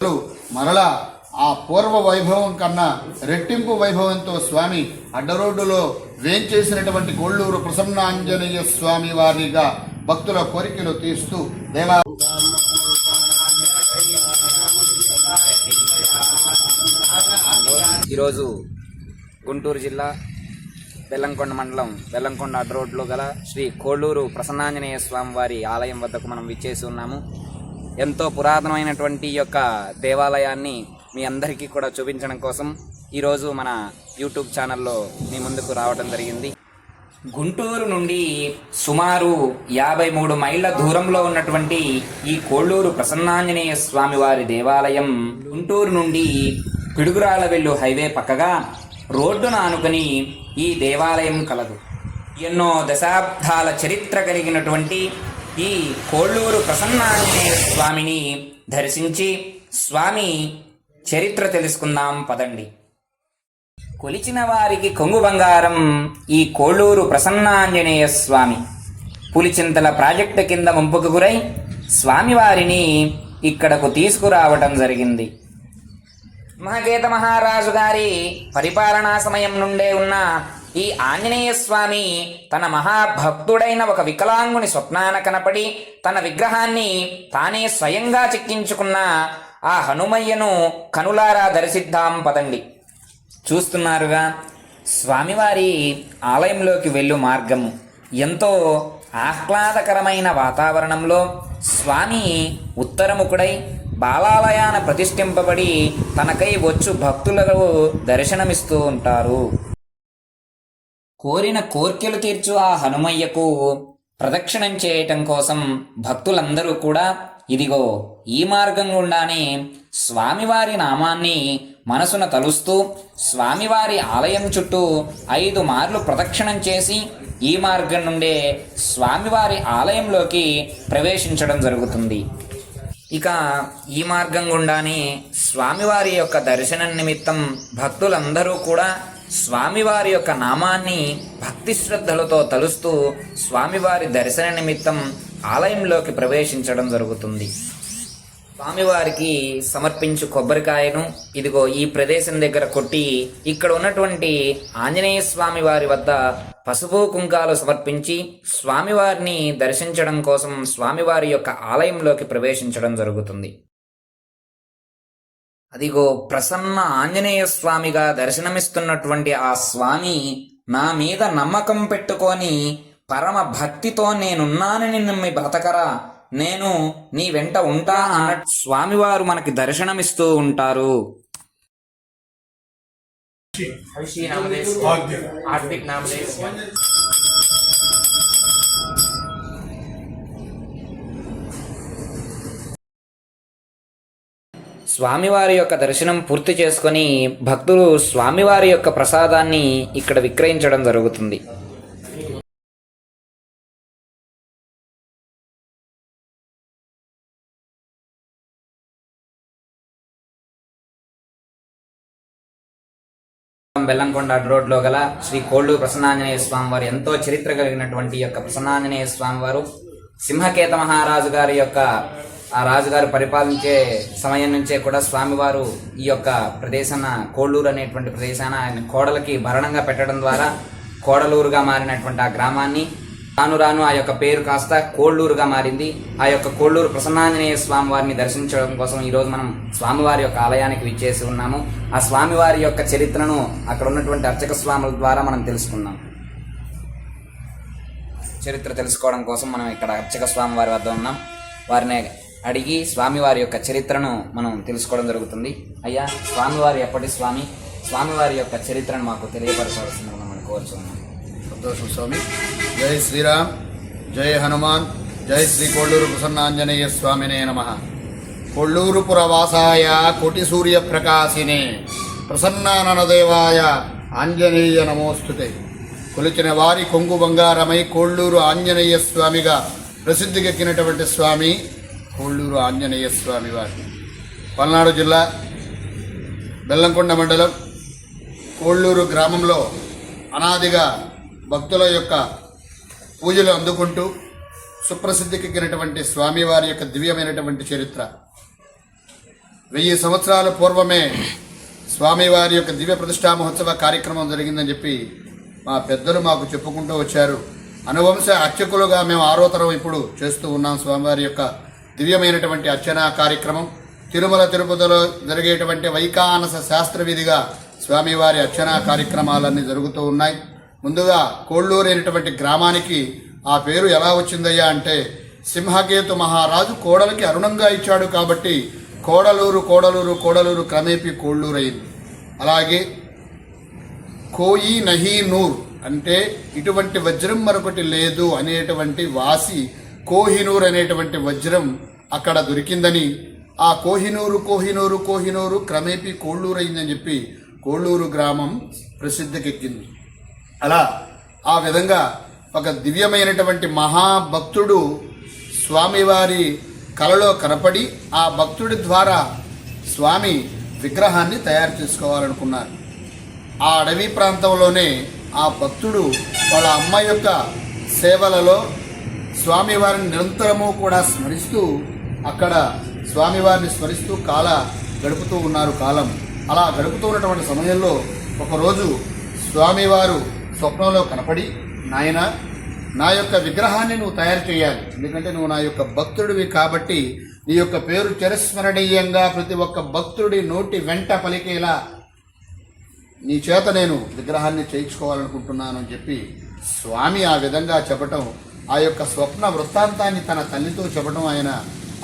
మరలా ఆ పూర్వ వైభవం కన్నా రెట్టింపు వైభవంతో స్వామి అడ్డరోడ్డులో వేంచేసినటువంటి గోళ్ళూరు ప్రసన్నాంజనేయ స్వామి వారిగా భక్తుల కోరికలు తీస్తూ దేవా ఈరోజు గుంటూరు జిల్లా బెల్లంకొండ మండలం బెల్లంకొండ అడ్డరోడ్లో గల శ్రీ కోళ్ళూరు ప్రసన్నాంజనేయ స్వామి వారి ఆలయం వద్దకు మనం విచ్చేసి ఉన్నాము. ఎంతో పురాతనమైనటువంటి యొక్క దేవాలయాన్ని మీ అందరికీ కూడా చూపించడం కోసం ఈరోజు మన యూట్యూబ్ ఛానల్లో మీ ముందుకు రావడం జరిగింది. గుంటూరు నుండి సుమారు యాభై మూడు మైళ్ళ దూరంలో ఉన్నటువంటి ఈ కోళ్ళూరు ప్రసన్నాంజనేయ స్వామి వారి దేవాలయం గుంటూరు నుండి పిడుగురాల వెళ్ళు హైవే పక్కగా రోడ్డున ఆనుకొని ఈ దేవాలయం కలదు. ఎన్నో దశాబ్దాల చరిత్ర కలిగినటువంటి ఈ కోళ్ళూరు ప్రసన్నాంజనేయ స్వామిని దర్శించి స్వామి చరిత్ర తెలుసుకుందాం పదండి. కొలిచిన వారికి కొంగు బంగారం ఈ కోళ్ళూరు ప్రసన్నాంజనేయ స్వామి. పులిచింతల ప్రాజెక్టు కింద ముంపుకు గురై స్వామివారిని ఇక్కడకు తీసుకురావటం జరిగింది. మహకేత మహారాజు గారి పరిపాలనా సమయం నుండే ఉన్న ఈ ఆంజనేయ స్వామి తన మహాభక్తుడైన ఒక వికలాంగుని స్వప్నాన కనపడి తన విగ్రహాన్ని తానే స్వయంగా చిక్కించుకున్న ఆ హనుమయ్యను కనులారా దర్శిద్దాం పదండి. చూస్తున్నారుగా స్వామివారి ఆలయంలోకి వెళ్ళు మార్గము. ఎంతో ఆహ్లాదకరమైన వాతావరణంలో స్వామి ఉత్తరముఖుడై బాలాలయాన ప్రతిష్ఠింపబడి తనకై వచ్చు భక్తులకు దర్శనమిస్తూ ఉంటారు. కోరిన కోర్కెలు తీర్చు ఆ హనుమయ్యకు ప్రదక్షిణం చేయటం కోసం భక్తులందరూ కూడా ఇదిగో ఈ మార్గం గుండానే స్వామివారి నామాన్ని మనసున తలుస్తూ స్వామివారి ఆలయం చుట్టూ ఐదు మార్లు ప్రదక్షిణం చేసి ఈ మార్గం నుండే స్వామివారి ఆలయంలోకి ప్రవేశించడం జరుగుతుంది. ఇక ఈ మార్గం గుండానే స్వామివారి యొక్క దర్శనం నిమిత్తం భక్తులందరూ కూడా స్వామివారి యొక్క నామాన్ని భక్తి శ్రద్ధలతో తలుస్తూ స్వామివారి దర్శన నిమిత్తం ఆలయంలోకి ప్రవేశించడం జరుగుతుంది. స్వామివారికి సమర్పించు కొబ్బరికాయను ఇదిగో ఈ ప్రదేశం దగ్గర కొట్టి ఇక్కడ ఉన్నటువంటి ఆంజనేయ స్వామి వారి వద్ద పసుపు కుంకాలు సమర్పించి స్వామివారిని దర్శించడం కోసం స్వామివారి యొక్క ఆలయంలోకి ప్రవేశించడం జరుగుతుంది. అదిగో ప్రసన్న ఆంజనేయ స్వామిగా దర్శనమిస్తున్నటువంటి ఆ స్వామి నా మీద నమ్మకం పెట్టుకొని పరమ భక్తితో నేనున్నానని నమ్మి బ్రతకరా. నేను నీ వెంట ఉంటా అన్నట్టు స్వామివారు మనకి దర్శనమిస్తూ ఉంటారు. స్వామివారి యొక్క దర్శనం పూర్తి చేసుకొని భక్తులు స్వామివారి యొక్క ప్రసాదాన్ని ఇక్కడ విక్రయించడం జరుగుతుంది. బెల్లంకొండ రోడ్లో గల శ్రీ కోళ్ళు ప్రసన్నాంజనేయ స్వామి వారు ఎంతో చరిత్ర కలిగినటువంటి యొక్క ప్రసన్నాంజనేయ స్వామి వారు సింహకేత మహారాజు గారి యొక్క ఆ రాజుగారు పరిపాలించే సమయం నుంచే కూడా స్వామివారు ఈ యొక్క ప్రదేశాన కోళ్ళూరు అనేటువంటి ప్రదేశాన ఆయన కోడలకి భరణంగా పెట్టడం ద్వారా కోడలూరుగా మారినటువంటి ఆ గ్రామాన్ని రాను రాను ఆ యొక్క పేరు కాస్త కోళ్ళూరుగా మారింది. ఆ యొక్క కోళ్ళూరు ప్రసన్నాంజనేయ స్వామి వారిని దర్శించడం కోసం ఈరోజు మనం స్వామివారి యొక్క ఆలయానికి విచ్చేసి ఉన్నాము. ఆ స్వామివారి యొక్క చరిత్రను అక్కడ ఉన్నటువంటి అర్చక స్వాముల ద్వారా మనం తెలుసుకుందాం. చరిత్ర తెలుసుకోవడం కోసం మనం ఇక్కడ అర్చక స్వామి వారి వద్ద ఉన్నాం. వారిని అడిగి స్వామివారి యొక్క చరిత్రను మనం తెలుసుకోవడం జరుగుతుంది. అయ్యా స్వామివారి ఎప్పటి స్వామి? స్వామివారి యొక్క చరిత్రను మాకు తెలియపరచవలసింది మనం కోరుచున్నాం. సంతోషం స్వామి. జై శ్రీరామ్ జై హనుమాన్ జై శ్రీ కొళ్ళూరు ప్రసన్నాంజనేయ స్వామినే నమ. కొళ్ళూరు పురవాసాయ కోటి సూర్య ప్రకాశినే ప్రసన్నాననదేవాయ ఆంజనేయ నమోస్తుతే. కొలిచిన వారి కొంగు బంగారమై కోళ్ళూరు ఆంజనేయ స్వామిగా ప్రసిద్ధికెక్కినటువంటి స్వామి కోళ్ళూరు ఆంజనేయ స్వామి వారి. పల్నాడు జిల్లా బెల్లంకొండ మండలం కోళ్ళూరు గ్రామంలో అనాదిగా భక్తుల యొక్క పూజలు అందుకుంటూ సుప్రసిద్ధికెక్కినటువంటి స్వామివారి యొక్క దివ్యమైనటువంటి చరిత్ర. వెయ్యి సంవత్సరాల పూర్వమే స్వామివారి యొక్క దివ్య ప్రతిష్టా మహోత్సవ కార్యక్రమం జరిగిందని చెప్పి మా పెద్దలు మాకు చెప్పుకుంటూ వచ్చారు. అనువంశ అర్చకులుగా మేము ఆరో తరం ఇప్పుడు చేస్తూ ఉన్నాం స్వామివారి యొక్క దివ్యమైనటువంటి అర్చనా కార్యక్రమం తిరుమల తిరుపతిలో జరిగేటువంటి వైకానస శాస్త్ర విధిగా స్వామివారి అర్చనా కార్యక్రమాలన్నీ జరుగుతూ ఉన్నాయి. ముందుగా కోళ్ళూరు అనేటువంటి గ్రామానికి ఆ పేరు ఎలా వచ్చిందయ్యా అంటే సింహకేతు మహారాజు కోడలికి అరుణంగా ఇచ్చాడు కాబట్టి కోడలూరు కోడలూరు కోడలూరు క్రమేపీ కోళ్ళూరయింది అలాగే కోయి నహీ నూర్ అంటే ఇటువంటి వజ్రం మరొకటి లేదు అనేటువంటి వాసి కోహినూర్ అనేటువంటి వజ్రం అక్కడ దొరికిందని ఆ కోహినూరు కోహినూరు కోహినూరు క్రమేపీ కోళ్ళూరు అయిందని చెప్పి కోళ్ళూరు గ్రామం ప్రసిద్ధికెక్కింది. అలా ఆ విధంగా ఒక దివ్యమైనటువంటి మహాభక్తుడు స్వామివారి కలలో కనపడి ఆ భక్తుడి ద్వారా స్వామి విగ్రహాన్ని తయారు చేసుకోవాలనుకున్నారు. ఆ అడవి ప్రాంతంలోనే ఆ భక్తుడు వాళ్ళ అమ్మ యొక్క సేవలలో స్వామివారిని నిరంతరము కూడా స్మరిస్తూ అక్కడ స్వామివారిని స్మరిస్తూ కాల గడుపుతూ ఉన్నారు కాలం. అలా గడుపుతూ ఉన్నటువంటి సమయంలో ఒకరోజు స్వామివారు స్వప్నంలో కనపడి నాయన నా యొక్క విగ్రహాన్ని నువ్వు తయారు చేయాలి. ఎందుకంటే నువ్వు నా యొక్క భక్తుడివి కాబట్టి నీ యొక్క పేరు చిరస్మరణీయంగా ప్రతి ఒక్క భక్తుడి నోటి వెంట పలికేలా నీ చేత నేను విగ్రహాన్ని చేయించుకోవాలనుకుంటున్నాను అని చెప్పి స్వామి ఆ విధంగా చెప్పటం ఆ యొక్క స్వప్న వృత్తాంతాన్ని తన తల్లితో చెప్పడం ఆయన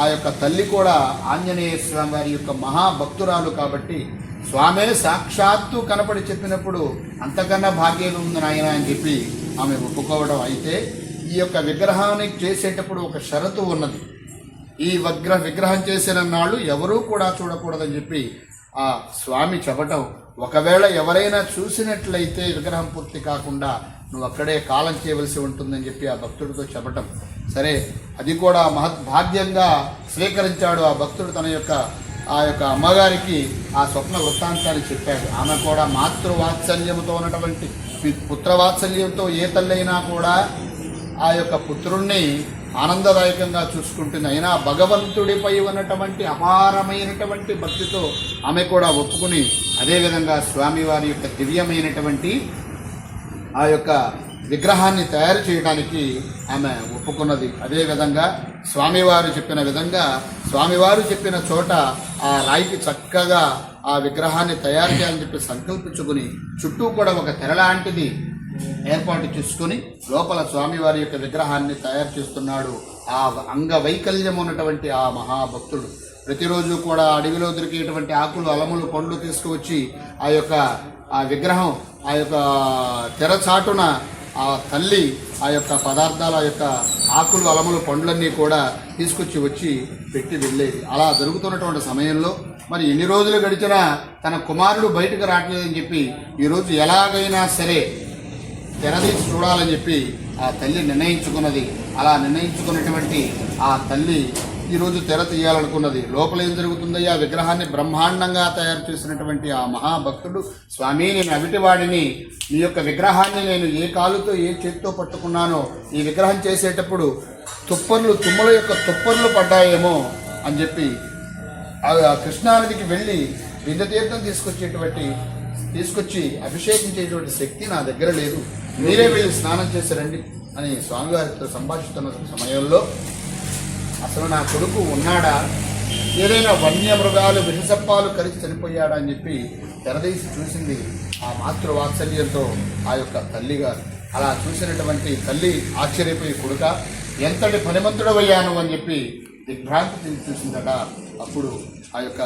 ఆ యొక్క తల్లి కూడా ఆంజనేయ స్వామి వారి యొక్క మహాభక్తురాలు కాబట్టి స్వామే సాక్షాత్తు కనపడి చెప్పినప్పుడు అంతకన్నా భాగ్యం ఉంది నాయన అని చెప్పి ఆమె ఒప్పుకోవడం అయితే ఈ యొక్క విగ్రహాన్ని చేసేటప్పుడు ఒక షరతు ఉన్నది. ఈ విగ్రహ విగ్రహం చేసిన నాళ్ళు ఎవరూ కూడా చూడకూడదని చెప్పి ఆ స్వామి చెప్పటం. ఒకవేళ ఎవరైనా చూసినట్లయితే విగ్రహం పూర్తి కాకుండా నువ్వు అక్కడే కాలం చేయవలసి ఉంటుందని చెప్పి ఆ భక్తుడితో చెప్పటం. సరే అది కూడా మహద్భాగ్యంగా స్వీకరించాడు ఆ భక్తుడు తన యొక్క ఆ యొక్క అమ్మగారికి ఆ స్వప్న వృత్తాంతాన్ని చెప్పాడు. ఆమె కూడా మాతృవాత్సల్యంతో ఉన్నటువంటి పుత్రవాత్సల్యంతో ఏ తల్లైనా కూడా ఆ యొక్క పుత్రుణ్ణి ఆనందదాయకంగా చూసుకుంటుంది అయినా భగవంతుడిపై ఉన్నటువంటి అపారమైనటువంటి భక్తితో ఆమె కూడా ఒప్పుకుని అదేవిధంగా స్వామివారి యొక్క దివ్యమైనటువంటి ఆ యొక్క విగ్రహాన్ని తయారు చేయడానికి ఆమె ఒప్పుకున్నది. అదేవిధంగా స్వామివారు చెప్పిన విధంగా స్వామివారు చెప్పిన చోట ఆ రాయికి చక్కగా ఆ విగ్రహాన్ని తయారు చేయాలని చెప్పి సంకల్పించుకుని చుట్టూ కూడా ఒక తెర లాంటిది ఏర్పాటు చేసుకుని లోపల స్వామివారి యొక్క విగ్రహాన్ని తయారు చేస్తున్నాడు. ఆ అంగవైకల్యం ఉన్నటువంటి ఆ మహాభక్తుడు. ప్రతిరోజు కూడా అడవిలో దొరికేటువంటి ఆకులు అలములు పండ్లు తీసుకువచ్చి ఆ యొక్క ఆ విగ్రహం ఆ యొక్క తెరచాటున ఆ తల్లి ఆ యొక్క పదార్థాల యొక్క ఆకులు అలములు పండ్లన్నీ కూడా తీసుకొచ్చి వచ్చి పెట్టి వెళ్ళేది. అలా జరుగుతున్నటువంటి సమయంలో మరి ఎన్ని రోజులు గడిచినా తన కుమారుడు బయటకు రావట్లేదని చెప్పి ఈరోజు ఎలాగైనా సరే తెరదీసి చూడాలని చెప్పి ఆ తల్లి నిర్ణయించుకున్నది. అలా నిర్ణయించుకున్నటువంటి ఆ తల్లి ఈరోజు తెర తీయాలనుకున్నది. లోపల ఏం జరుగుతుందయ్యా? ఆ విగ్రహాన్ని బ్రహ్మాండంగా తయారు చేసినటువంటి ఆ మహాభక్తుడు స్వామి నేను అవిటివాడిని. ఈ యొక్క విగ్రహాన్ని నేను ఏ కాలుతో ఏ చేతితో పట్టుకున్నానో ఈ విగ్రహం చేసేటప్పుడు తుప్పర్లు తుమ్మల యొక్క తుప్పర్లు పడ్డాయేమో అని చెప్పి ఆ కృష్ణానదికి వెళ్ళి విందతీర్థం తీసుకొచ్చేటువంటి తీసుకొచ్చి అభిషేకించేటువంటి శక్తి నా దగ్గర లేదు. మీరే వెళ్ళి స్నానం చేశారండి అని స్వామివారితో సంభాషిస్తున్న సమయంలో అసలు నా కొడుకు ఉన్నాడా? ఏదైనా వన్యమృగాలు విషసప్పాలు కలిసి చనిపోయాడా అని చెప్పి తెరదీసి చూసింది ఆ మాతృవాత్సల్యంతో ఆ యొక్క తల్లిగారు. అలా చూసినటువంటి తల్లి ఆశ్చర్యపోయి కొడుక ఎంతటి పనిమంతుడవయ్యాను? అని చెప్పి దిగ్భ్రాంతి చెంది చూసిందట. అప్పుడు ఆ యొక్క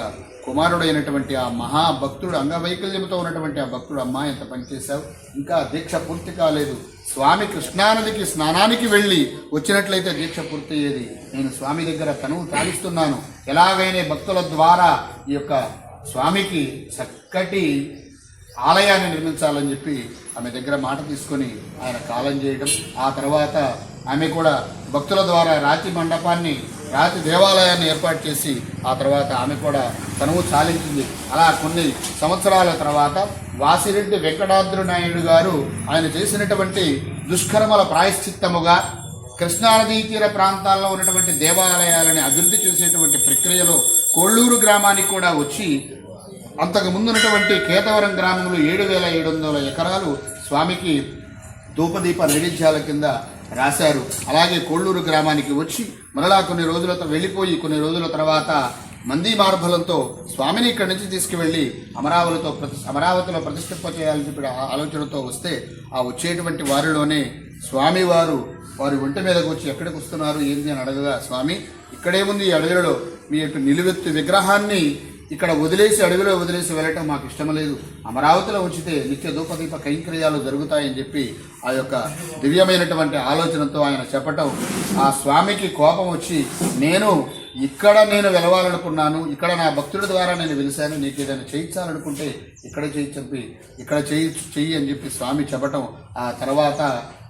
కుమారుడైనటువంటి ఆ మహాభక్తుడు అంగవైకల్యంతో ఉన్నటువంటి ఆ భక్తుడు అమ్మా ఎంత పనిచేశావు ఇంకా దీక్ష పూర్తి కాలేదు. స్వామి కృష్ణానదికి స్నానానికి వెళ్ళి వచ్చినట్లయితే దీక్ష పూర్తి అయ్యేది. నేను స్వామి దగ్గర తనువు తాగిస్తున్నాను. ఎలాగైనా భక్తుల ద్వారా ఈ యొక్క స్వామికి చక్కటి ఆలయాన్ని నిర్మించాలని చెప్పి ఆమె దగ్గర మాట తీసుకొని ఆయన కాలం చేయడం ఆ తర్వాత ఆమె కూడా భక్తుల ద్వారా రాతి మండపాన్ని రాతి దేవాలయాన్ని ఏర్పాటు చేసి ఆ తర్వాత ఆమె కూడా తనువు చాలించింది. అలా కొన్ని సంవత్సరాల తర్వాత వాసిరెడ్డి వెంకటాద్రి నాయుడు గారు ఆయన చేసినటువంటి దుష్కర్మల ప్రాయశ్చిత్తముగా కృష్ణానదీ తీర ప్రాంతాల్లో ఉన్నటువంటి దేవాలయాలని అభివృద్ధి చేసేటువంటి ప్రక్రియలో కోళ్ళూరు గ్రామానికి కూడా వచ్చి అంతకు ముందున్నటువంటి కేతవరం గ్రామంలో ఏడు వేల ఏడు వందల ఎకరాలు స్వామికి ధూపదీప నైవేద్యాల కింద రాశారు. అలాగే కోళ్ళూరు గ్రామానికి వచ్చి మరలా కొన్ని రోజుల వెళ్ళిపోయి కొన్ని రోజుల తర్వాత మంది మార్బలంతో స్వామిని ఇక్కడి నుంచి తీసుకువెళ్ళి అమరావతితో ప్రతి అమరావతిలో ప్రతిష్ఠింప చేయాలని చెప్పి ఆ ఆలోచనతో వస్తే ఆ వచ్చేటువంటి వారిలోనే స్వామివారు వారి ఒంటి మీదకు వచ్చి ఎక్కడికి వస్తున్నారు ఏంది అని అడగగా స్వామి ఇక్కడే ఉంది ఈ అడవిలో. మీ యొక్క నిలువెత్తు విగ్రహాన్ని ఇక్కడ వదిలేసి అడవిలో వదిలేసి వెళ్ళటం మాకు ఇష్టం లేదు. అమరావతిలో ఉంచితే నిత్య దూపదీప కైంక్రియాలు జరుగుతాయని చెప్పి ఆ యొక్క దివ్యమైనటువంటి ఆలోచనతో ఆయన చెప్పటం ఆ స్వామికి కోపం వచ్చి నేను ఇక్కడ నేను వెలవాలనుకున్నాను ఇక్కడ నా భక్తుల ద్వారా నేను వెలిశాను నీకు ఏదైనా చేయించాలనుకుంటే ఇక్కడ చేయి చెప్పి ఇక్కడ చేయి చెయ్యి అని చెప్పి స్వామి చెప్పటం ఆ తర్వాత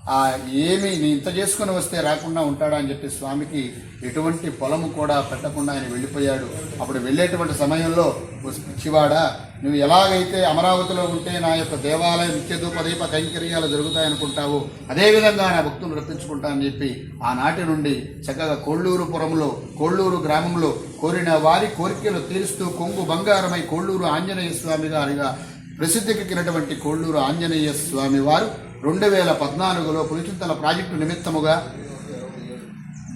ఆ ఏమి నేను ఇంత చేసుకుని వస్తే రాకుండా ఉంటాడా అని చెప్పి స్వామికి ఎటువంటి పొలము కూడా పెట్టకుండా ఆయన వెళ్ళిపోయాడు. అప్పుడు వెళ్ళేటువంటి సమయంలో "ఓ పిచ్చివాడా నువ్వు ఎలాగైతే అమరావతిలో ఉంటే నా యొక్క దేవాలయం నిత్యధూపదీప కైంకర్యాలు జరుగుతాయనుకుంటావు అదేవిధంగా నా భక్తులు రప్పించుకుంటా అని చెప్పి ఆనాటి నుండి చక్కగా కోళ్ళూరు పురంలో కోళ్ళూరు గ్రామంలో కోరిన వారి కోరికలు తీరుస్తూ కొంగు బంగారమై కోళ్ళూరు ఆంజనేయ స్వామి గారిగా ప్రసిద్ధికెక్కినటువంటి కోళ్ళూరు ఆంజనేయ స్వామి వారు రెండు వేల పద్నాలుగులో పులిచింతల ప్రాజెక్టు నిమిత్తముగా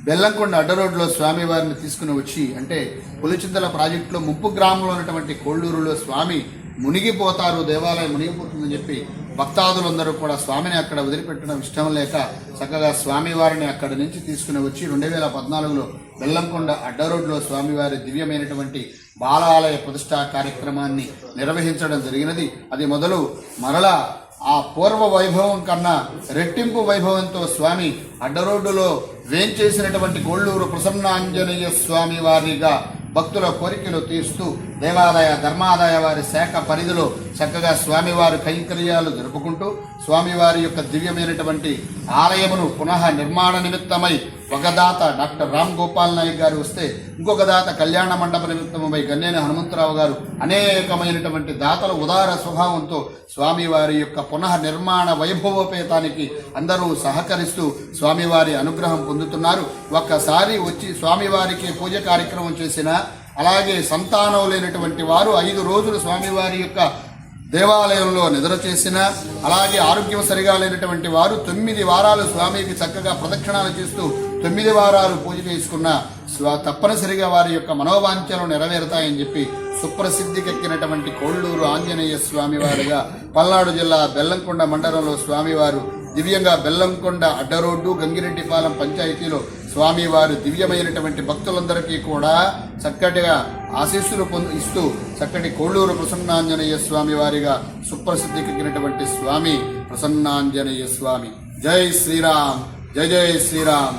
బెల్లంకొండ అడ్డరోడ్లో స్వామివారిని తీసుకుని వచ్చి అంటే పులిచింతల ప్రాజెక్టులో ముప్పు గ్రామంలో ఉన్నటువంటి కోళ్ళూరులో స్వామి మునిగిపోతారు దేవాలయం మునిగిపోతుందని చెప్పి భక్తాదులందరూ కూడా స్వామిని అక్కడ వదిలిపెట్టడం ఇష్టం లేక చక్కగా స్వామివారిని అక్కడి నుంచి తీసుకుని వచ్చి రెండు వేల పద్నాలుగులో బెల్లంకొండ అడ్డరోడ్లో స్వామివారి దివ్యమైనటువంటి బాలాలయ ప్రతిష్టా కార్యక్రమాన్ని నిర్వహించడం జరిగినది. అది మొదలు మరలా ఆ పూర్వ వైభవం కన్నా రెట్టింపు వైభవంతో స్వామి అడ్డరోడ్డులో వేంచేసినటువంటి గోళ్ళూరు ప్రసన్నాంజనేయ స్వామి వారిగా భక్తుల కోరికలు తీరుస్తూ దేవాదాయ ధర్మాదాయ వారి శాఖ పరిధిలో చక్కగా స్వామివారి కైంకర్యాలు జరుపుకుంటూ స్వామివారి యొక్క దివ్యమైనటువంటి ఆలయమును పునః నిర్మాణ నిమిత్తమై ఒక దాత డాక్టర్ రామ్ గోపాల్ నాయక్ గారు వస్తే ఇంకొక దాత కళ్యాణ మండప నిమిత్తమై గన్నేని హనుమంతరావు గారు అనేకమైనటువంటి దాతల ఉదార స్వభావంతో స్వామివారి యొక్క పునః నిర్మాణ వైభవోపేతానికి అందరూ సహకరిస్తూ స్వామివారి అనుగ్రహం పొందుతున్నారు. ఒక్కసారి వచ్చి స్వామివారికి పూజ కార్యక్రమం చేసిన అలాగే సంతానం లేనటువంటి వారు ఐదు రోజులు స్వామివారి యొక్క దేవాలయంలో నిద్ర చేసిన అలాగే ఆరోగ్యం సరిగా లేనటువంటి వారు తొమ్మిది వారాలు స్వామికి చక్కగా ప్రదక్షిణాలు చేస్తూ తొమ్మిది వారాలు పూజ చేసుకున్న తప్పనిసరిగా వారి యొక్క మనోవాంఛలు నెరవేరుతాయని చెప్పి సుప్రసిద్ధికెక్కినటువంటి కోళ్ళూరు ఆంజనేయ స్వామి వారిగా పల్నాడు జిల్లా బెల్లంకొండ మండలంలో స్వామివారు దివ్యంగా బెల్లంకొండ అడ్డరోడ్డు గంగిరెడ్డిపాలెం పంచాయతీలో స్వామివారు దివ్యమైనటువంటి భక్తులందరికీ కూడా చక్కటిగా ఆశీస్సులు పొందు ఇస్తూ చక్కటి కోళ్ళూరు ప్రసన్నాంజనేయ స్వామి వారిగా సుప్రసిద్ధికెక్కినటువంటి స్వామి ప్రసన్నాంజనేయ స్వామి. జై శ్రీరామ్ జై జై శ్రీరామ్.